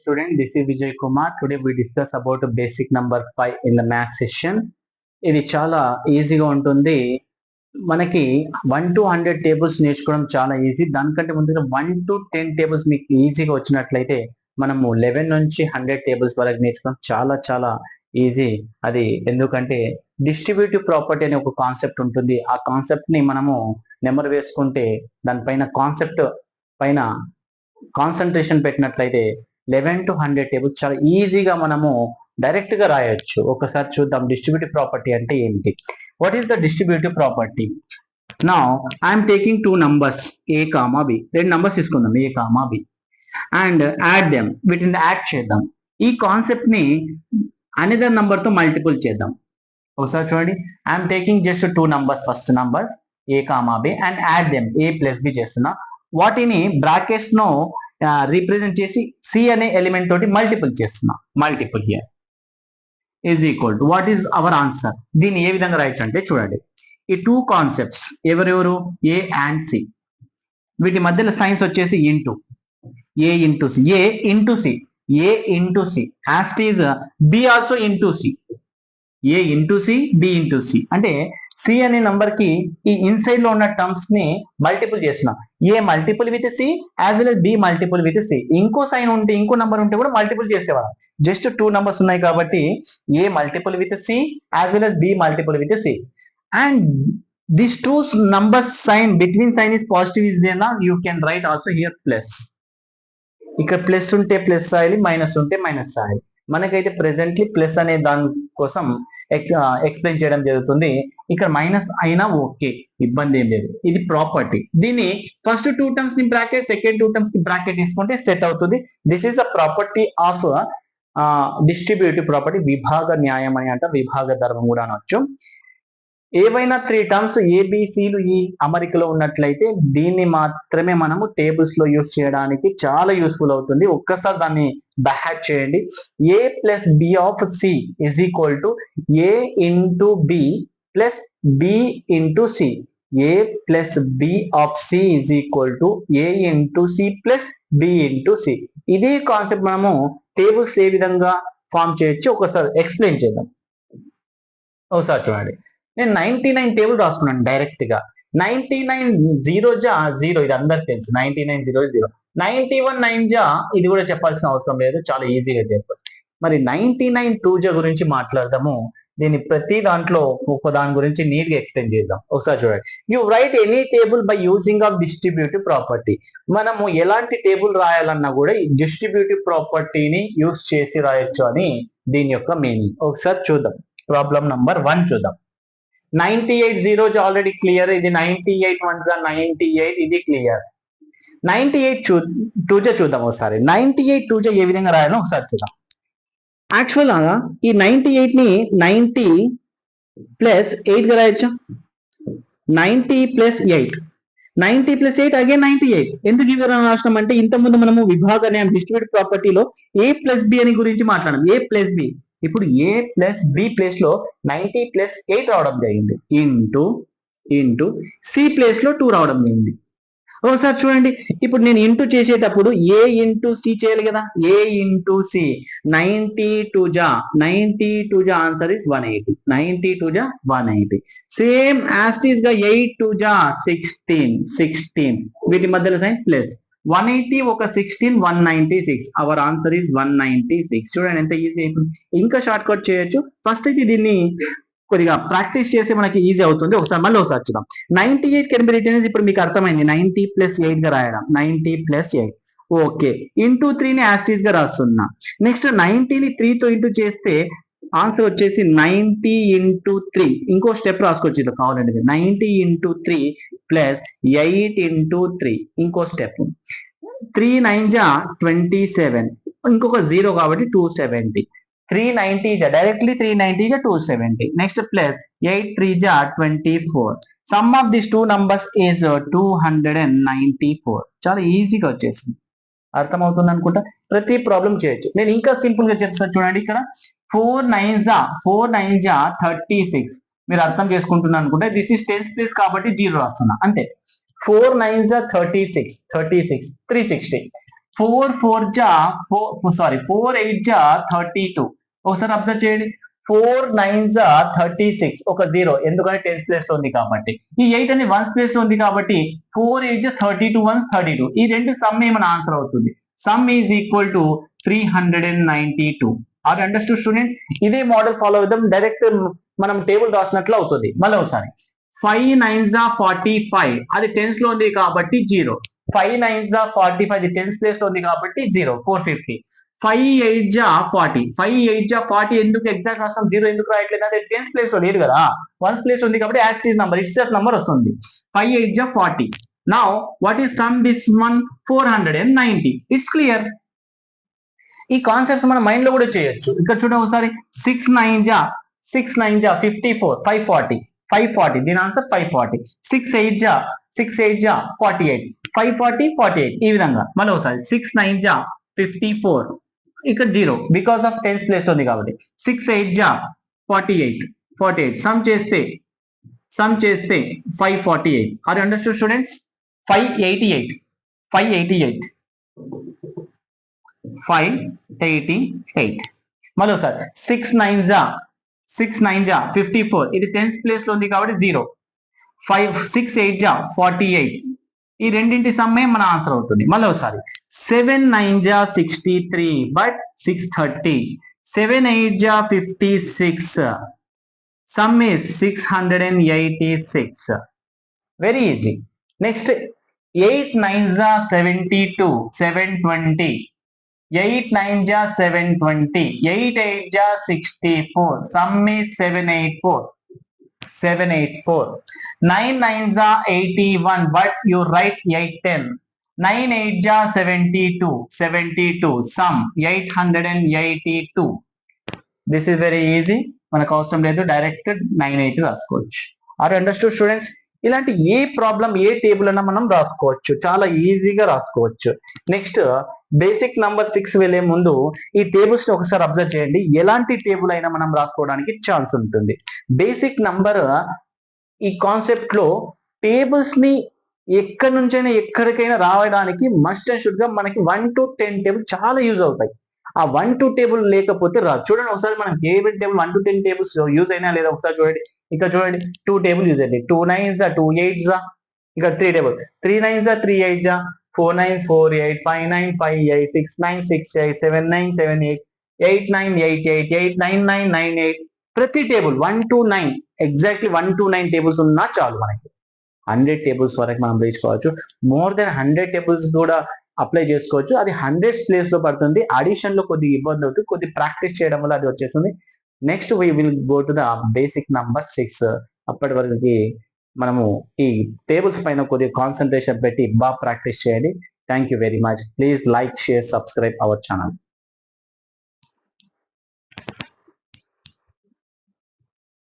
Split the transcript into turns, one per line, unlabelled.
student this is Vijay Kumar. Today we discuss about basic number 5 in the math session. ఇది చాలా ఈజీగా ఉంటుంది. మనకి వన్ టు హండ్రెడ్ టేబుల్స్ నేర్చుకోవడం చాలా ఈజీ దానికంటే ముందుగా వన్ టు టెన్ టేబుల్స్ మీకు ఈజీగా వచ్చినట్లయితే మనము లెవెన్ నుంచి హండ్రెడ్ టేబుల్స్ వరకు నేర్చుకోవడం చాలా చాలా ఈజీ అది ఎందుకంటే డిస్ట్రిబ్యూటివ్ ప్రాపర్టీ అనే ఒక కాన్సెప్ట్ ఉంటుంది. ఆ కాన్సెప్ట్ని మనము నెంబర్ వేసుకుంటే దానిపైన కాన్సెప్ట్ పైన కాన్సన్ట్రేషన్ పెట్టినట్లయితే లెవెన్ టు హండ్రెడ్ టేబుల్స్ చాలా ఈజీగా మనము డైరెక్ట్గా రాయొచ్చు. ఒకసారి చూద్దాం డిస్ట్రిబ్యూటివ్ ప్రాపర్టీ అంటే ఏంటి? What is the distributive property నా I'm taking two numbers A comma B రెండు నంబర్స్ తీసుకుందాం A comma B and add them వీటిని యాడ్ చేద్దాం. ఈ కాన్సెప్ట్ని అనదర్ నంబర్తో మల్టిపుల్ చేద్దాం. ఒకసారి చూడండి. I'm taking just two numbers first numbers A comma B and add them A plus B చేస్తున్నా. వాటిని బ్రాకెట్స్ను రీప్రజెంట్ చేసి సి అనే ఎలిమెంట్ తోటి మల్టిపుల్ చేస్తున్నా. Multiple here is equal to what is our answer దీన్ని ఏ విధంగా రాయొచ్చు అంటే చూడండి. ఈ టూ కాన్సెప్ట్స్ ఎవరెవరు? ఏ అండ్ సి వీటి మధ్యలో సైన్స్ వచ్చేసి into A into C A into C A into C is B also into C A into C B into C అంటే సి అనే నంబర్కి ఈ ఇన్సైడ్లో ఉన్న టర్మ్స్ని మల్టిపుల్ చేసిన A multiple with C as well B multiple with C ఇంకో sign ఉంటే ఇంకో నంబర్ ఉంటే కూడా మల్టిపుల్ చేసేవాళ్ళం. జస్ట్ టూ నంబర్స్ ఉన్నాయి కాబట్టి A multiple with C as well as B multiple with C and this two numbers sign between sign is positive is Dena you can write also here plus ఇక్కడ plus ఉంటే plus రాయాలి minus ఉంటే minus రాయాలి మనకైతే presently plus అనే దాని కోసం explain చేయడం జరుగుతుంది. ఇక్కడ మైనస్ అయినా ఓకే ఇబ్బంది ఏం లేదు. ఇది ప్రాపర్టీ దీన్ని ఫస్ట్ టూ టర్మ్స్ని బ్రాకెట్ సెకండ్ టూ టర్మ్స్కి బ్రాకెట్ తీసుకుంటే సెట్ అవుతుంది. This is a property of distributive property విభాగ న్యాయం అని అంట విభాగ ధర్మం కూడా అనొచ్చు. ఏవైనా త్రీ టర్మ్స్ ఏబిసిలు ఈ అమరికలో ఉన్నట్లయితే దీన్ని మాత్రమే మనము టేబుల్స్లో యూస్ చేయడానికి చాలా యూస్ఫుల్ అవుతుంది. ఒక్కసారి దాన్ని బ్యాక్ చేయండి. A plus B of C is equal to A into B plus B into C A plus B of C is equal to A into C plus B into C ఇదే concept మనము tables ఏ విధంగా form చేయొచ్చు ఒకసారి explain చేద్దాం. ఒకసారి చూడండి. నేను నైన్టీ నైన్ టేబుల్ రాసుకున్నాను డైరెక్ట్గా నైన్టీ నైన్ జీరో జా జీరో ఇది అందరికి తెలుసు. Ninety nine zero zero ninety one nine జా ఇది కూడా చెప్పాల్సిన అవసరం లేదు. చాలా ఈజీగా చెప్పు. మరి నైన్టీ నైన్ టూ జా గురించి మాట్లాడదాము. దీని ప్రతి దాంట్లో ఒక దాని గురించి నీట్గా ఎక్స్ప్లెయిన్ చేద్దాం. ఒకసారి చూడండి. You write any table by using of distributive property మనము ఎలాంటి టేబుల్ రాయాలన్నా కూడా ఈ డిస్ట్రిబ్యూటివ్ ప్రాపర్టీని యూజ్ చేసి రాయొచ్చు అని దీని యొక్క మీనింగ్ ఒకసారి చూద్దాం. ప్రాబ్లం నంబర్ వన్ చూద్దాం. Ninety eight zeros already clear ఇది ninety eight one ninety eight? ఇది క్లియర్ నైన్టీ ఎయిట్ చూ టూజే చూద్దాం ఒకసారి. నైన్టీ ఎయిట్ టూజే ఏ విధంగా రాయాలో ఒకసారి చూద్దాం. యాక్చువల్గా ఈ నైన్టీ ఎయిట్ని నైన్టీ ప్లస్ ఎయిట్గా రాయొచ్చా? Ninety plus eight. Ninety plus eight again ninety eight. ఎందుకు ఈ విధంగా రాష్ట్రం అంటే ఇంతకుముందు మనము విభాగ డిస్ట్రిబ్యూట్ ప్రాపర్టీలో ఏ ప్లస్ బి అని గురించి మాట్లాడాం ఏ ప్లస్ బి? ఇప్పుడు ఏ ప్లస్ బి ప్లేస్లో నైన్టీ ప్లస్ ఎయిట్ రావడం జరిగింది. ఇంటూ ఇంటూ సి ప్లేస్లో టూ రావడం జరిగింది. ఒకసారి చూడండి. ఇప్పుడు నేను ఇంటూ చేసేటప్పుడు ఏ ఇంటూ సి చేయాలి కదా? A into C ninety two జా నైన్టీ టూ జా answer is one eighty ninety two జా వన్ ఎయిటీ సేమ్ యాస్టీస్గా ఎయిట్ టూ జా సిక్స్టీన్ సిక్స్టీన్ వీటి మధ్యలో సైన్ ప్లస్ వన్ ఎయిటీ ఒక sixteen one ninety six. Our answer is one ninety six. చూడండి ఎంత ఈజీ అయిపోయింది. ఇంకా షార్ట్ కట్ చేయొచ్చు. ఫస్ట్ అయితే దీన్ని కొద్దిగా ప్రాక్టీస్ చేసి మనకి ఈజీ అవుతుంది. ఒకసారి మళ్ళీ ఒకసారి చూద్దాం. Ninety eight can be return ఇప్పుడు మీకు అర్థమైంది. నైన్టీ ప్లస్ ఎయిట్గా రాయడం. Ninety plus eight. Okay. Into త్రీని యాస్టీస్గా రాస్తున్నా. నెక్స్ట్ నైన్టీని త్రీతో ఇంటూ చేస్తే ఆన్సర్ వచ్చేసి నైన్టీ ఇంటూ త్రీ. ఇంకో స్టెప్ రాసుకోవచ్చు కావాలండి ninety into three plus eight into three. ఇంకో స్టెప్ త్రీ నైన్ జా ట్వంటీ సెవెన్ ఇంకొక జీరో కాబట్టి టూ సెవెంటీ త్రీ నైన్టీ జా డైరెక్ట్లీ త్రీ నైన్టీ జా two seventy next plus eight three జా twenty four sum of this two numbers is two hundred and ninety four చాలా ఈజీగా వచ్చేసింది. అర్థమవుతుంది అనుకుంటా? ప్రతి ప్రాబ్లం చేయొచ్చు. నేను ఇంకా సింపుల్గా చెప్తాను చూడండి ఇక్కడ. ఫోర్ నైన్ జా ఫోర్ నైన్ జా థర్టీ సిక్స్ మీరు అర్థం చేసుకుంటున్నారు అనుకుంటే. దిస్ ఇస్ టెన్స్ ప్లేస్ కాబట్టి జీరో రాస్తున్నా. అంతే. ఫోర్ నైన్ జా thirty six thirty six three sixty four four జా ఫోర్ సారీ ఫోర్ ఎయిట్ జా థర్టీ టూ ఒకసారి అబ్జర్వ్ చేయండి. ఫోర్ నైన్ జా థర్టీ సిక్స్ ఒక జీరో ఎందుకంటే టెన్త్ ప్లేస్లో ఉంది కాబట్టి. ఈ ఎయిట్ అనేది వన్స్ ప్లేస్లో ఉంది కాబట్టి ఫోర్ ఎయిట్ జా thirty two once thirty two ఈ రెండు సమ్ మన ఆన్సర్ అవుతుంది? Sum is equal to three hundred and ninety two are understood students ఇదే మోడల్ ఫాలో అవుదాం డైరెక్ట్ మనం టేబుల్ రాసినట్లు అవుతుంది. మళ్ళీ ఒకసారి. ఫైవ్ నైన్ జా ఫార్టీ ఫైవ్. అది టెన్స్లో ఉంది కాబట్టి జీరో. ఫైవ్ నైన్ జా ఫార్టీ ఫైవ్ అది టెన్స్ ప్లేస్లో ఉంది కాబట్టి zero four fifty. Five eight జా ఫార్టీ. ఫైవ్ ఎయిట్ జా ఫార్టీ ఎందుకు ఎగ్జాక్ట్ రాస్తాం? జీరో ఎందుకు రాయట్లేదు? అంటే టెన్స్ ప్లేస్లో లేదు కదా. వన్స్ ప్లేస్ ఉంది కాబట్టి as is number it's number వస్తుంది. ఫైవ్ ఎయిట్ జా forty. Now what is sum this one four hundred and ninety it's clear ఈ కాన్సెప్ట్స్ మన మైండ్లో కూడా చేయొచ్చు. ఇక్కడ చూడండి ఒకసారి. సిక్స్ నైన్ జా సిక్స్ నైన్ జా fifty four five forty five forty దీని answer five forty six eight జా సిక్స్ ఎయిట్ జా forty eight five forty forty eight ఈ విధంగా. మళ్ళీ ఒకసారి. సిక్స్ నైన్ జా ఫిఫ్టీ ఫోర్ ఇక్కడ zero because of tens place ఉంది కాబట్టి. సిక్స్ ఎయిట్ జా forty eight forty eight sum చేస్తే సమ్ చేస్తే five forty eight are understood students five eighty eight five eighty eight five eighty eight మళ్ళీ sir six nine జా six nine జా fifty four ఇది tenth ప్లేస్లో ఉంది కాబట్టి జీరో ఫైవ్ సిక్స్ ఎయిట్ జా ఫార్టీ ఎయిట్ ఈ రెండింటి సమ్మే మన ఆన్సర్ అవుతుంది. మళ్ళీ ఒకసారి. సెవెన్ నైన్ జా sixty three but six thirty seven eight జా fifty six sum is six hundred and eighty six very easy next eight nine జా seventy two seven twenty eight nine జా సెవెన్ ట్వంటీ ఎయిట్ ఎయిట్ జా sixty four sum is seven eight four seven eight four. Nine nine జా eighty one but you write eight ten. Nine eight జా seventy two seventy two sum eight hundred and eighty two. This is very easy మనకు అవసరం లేదు direct nine eight రాసుకోవచ్చు. Are understood students ఇలాంటి ఏ problem ఏ table అయినా మనం రాసుకోవచ్చు. చాలా ఈజీగా రాసుకోవచ్చు. నెక్స్ట్ బేసిక్ నంబర్ సిక్స్ వెళ్ళే ముందు ఈ టేబుల్స్ని ఒకసారి అబ్జర్వ్ చేయండి. ఎలాంటి టేబుల్ అయినా మనం రాసుకోవడానికి ఛాన్స్ ఉంటుంది. బేసిక్ నంబర్ ఈ కాన్సెప్ట్లో టేబుల్స్ని ఎక్కడి నుంచైనా ఎక్కడికైనా రావడానికి మస్ట్ అండ్ షుడ్గా మనకి వన్ టు టెన్ టేబుల్ చాలా యూజ్ అవుతాయి. ఆ వన్ టు టేబుల్ లేకపోతే రాదు చూడండి ఒకసారి మనం cable table one to ten tables use అయినా లేదా ఒకసారి చూడండి. ఇక్కడ చూడండి టూ టేబుల్ యూజ్ అయ్యింది టూ నైన్స్ టూ ఎయిట్స్ ఇక్కడ three table three nines three eights four nine four eight five nine five eight six nine six eight seven nine seven eight eight nine eight eight eight nine nine nine eight ప్రతి table one to nine exactly one to nine tables ఉన్నా చాలు మనకి. Hundred tables వరకు మనం తీసుకోవచ్చు more then hundred tables కూడా apply చేసుకోవచ్చు. అది హండ్రెడ్ ప్లేస్లో పడుతుంది. అడిషన్లో కొద్దిగా ఇబ్బంది అవుతుంది. కొద్ది ప్రాక్టీస్ చేయడం వల్ల అది వచ్చేస్తుంది. Next we will go to the basic number six అప్పటి వరకు మనము ఈ టేబుల్స్ పైన కొద్దిగా కాన్సన్ట్రేషన్ పెట్టి బాగా ప్రాక్టీస్ చేయండి. Thank you very much please like share subscribe our channel